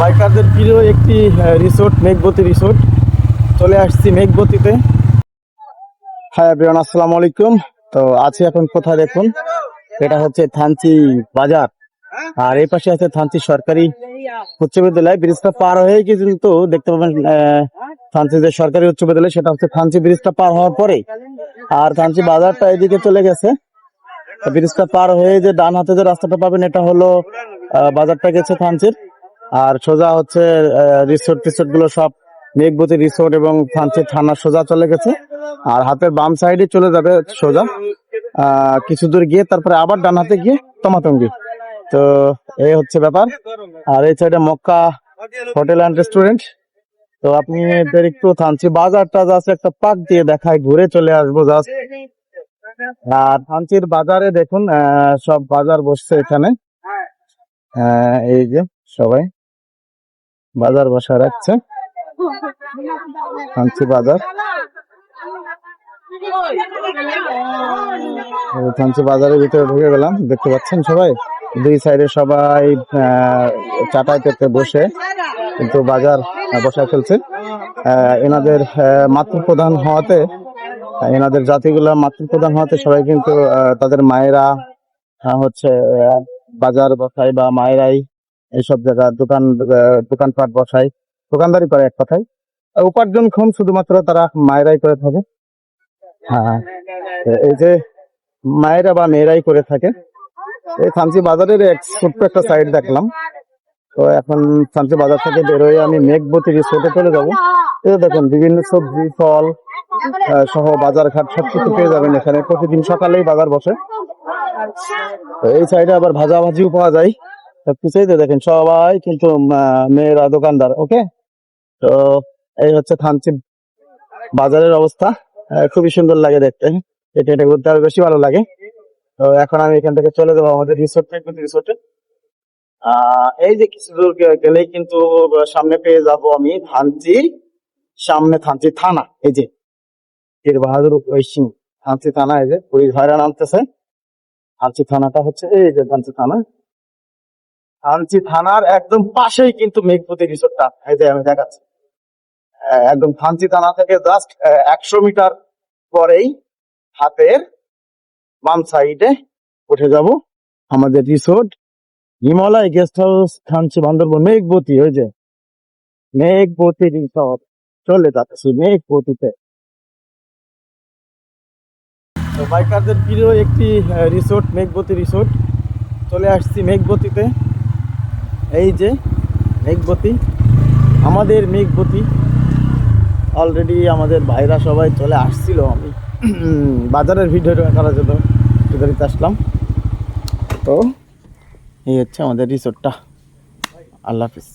বাইকারদের প্রিয় একটি resort Meghbati resort চলে আসছি মেঘবতীতে। হ্যাঁ এভরিওয়ান আসসালামু আলাইকুম। তো আছি এখন কোথায় দেখুন? এটা হচ্ছে থানচি বাজার। আর এই পাশে আছে থানচি সরকারি উচ্চ বিদ্যালয়। ব্রিজটা পার হয়ে গিয়ে কিন্তু দেখতে পাবেন থানচি যে সরকারি উচ্চ বিদ্যালয়, সেটা হচ্ছে থানচি ব্রিজটা পার হওয়ার পরে আর থানচি বাজারটা এদিকে চলে গেছে। ব্রিজটা পার হয়ে যে ডান হাতে যে রাস্তাটা পাবেন, এটা হলো বাজারটা গেছে থানচির। আর সোজা হচ্ছে রিসোর্ট টিসোর্টগুলো সব মেঘবতী রিসোর্ট এবং থানচি থানা সোজা চলে গেছে। আর হাতের বাম সাইডে চলে যাবে সোজা। কিছু দূর গিয়ে তারপরে আবার ডান হাতে গিয়ে তমাতঙ্গি। তো এই হচ্ছে ব্যাপার। আর এই সাইডে মক্কা হোটেল অ্যান্ড রেস্টুরেন্ট তো আপনি একটু থানচি বাজারটা জাস্ট একটা পাক দিয়ে দেখায়, ঘুরে চলে আসব জাস্ট আর থানচির বাজারে দেখুন সব বাজার বসছে এখানে। এই যে সবাই। বাজার বসা রাখছে। থানচি বাজার। থানচি বাজারের ভিতরে ঢুকে গেলাম। দেখতে পাচ্ছেন সবাই? দুই সাইডে সবাই চাটাই পেতে বসে কিন্তু বাজার বসায় ফেলছে। এনাদের মাতৃপ্রধান হওয়াতে, এনাদের জাতিগুলা মাতৃপ্রধান হওয়াতে সবাই কিন্তু তাদের মায়েরা হচ্ছে বাজার বসায় বা মায়েরাই এইসব জায়গা, দোকান দোকানপাট বসায় দোকানদারি করে এক কথায়। উপার্জনক্ষম শুধুমাত্র তারা মায়েরাই করে থাকে। হ্যাঁ এই যে মায়েরা বা মেয়েরাই করে থাকে। এই থানচি বাজারের এক ছোট্ট একটা সাইড দেখলাম। তো এখন থানচি বাজার থেকে বেরোয় আমি মেঘবতী রিসোর্টে চলে যাব। এই দেখুন, বিভিন্ন সবজি, ফল সহ বাজার ঘাট সবকিছু পেয়ে যাবেন এখানে। প্রতিদিন সকালেই বাজার বসে। তো এই সাইডে আবার ভাজা ভাজিও পাওয়া যায়। সবকিছুই তো দেখেন, সবাই কিন্তু মেয়েরা দোকানদার ওকে তো এই হচ্ছে থানচি বাজারের অবস্থা। খুবই সুন্দর লাগে দেখতে। এটা এটা ঘুরতে আরও বেশি ভালো লাগে। তো এখন আমি এখান থেকে চলে যাব আমাদের রিসোর্ট থেকে রিসোর্টে আহ, এই যে কিছু দূর গে- গেলেই কিন্তু, সামনে পেয়ে যাব আমি থানচি, সামনে থানচি থানা, এই যে। বীর বাহাদুর ঐসিং থানচি থানা, এই যে, পুলিশ ভাইরা নামতেছে। থানচি থানাটা হচ্ছে, এই যে থানচি থানা। থানচি থানার একদম পাশেই কিন্তু মেঘপতি রিসোর্টটা। এই যে আমি দেখাচ্ছি। একদম থানচি থানা থেকে জাস্ট একশো মিটার পরেই হাতের বাম সাইডে উঠে যাব আমাদের resort. Himalaya guest house, Thanchi Bandarban Meghboti ওই যে। মেঘবতী রিসোর্ট। চলে যাচ্ছি মেঘবতীতে বাইকারদের প্রিয় একটি রিসোর্ট মেঘবতী রিসোর্ট। চলে আসছি মেঘবতীতে এই যে মেঘবতী, আমাদের মেঘবতী। অলরেডি আমাদের ভাইরা সবাই চলে আসছিল, আমি বাজারের ভিডিও করার জন্য গাড়িতে আসলাম। তো এই হচ্ছে আমাদের রিসোর্টটা আল্লাহ হাফিজ।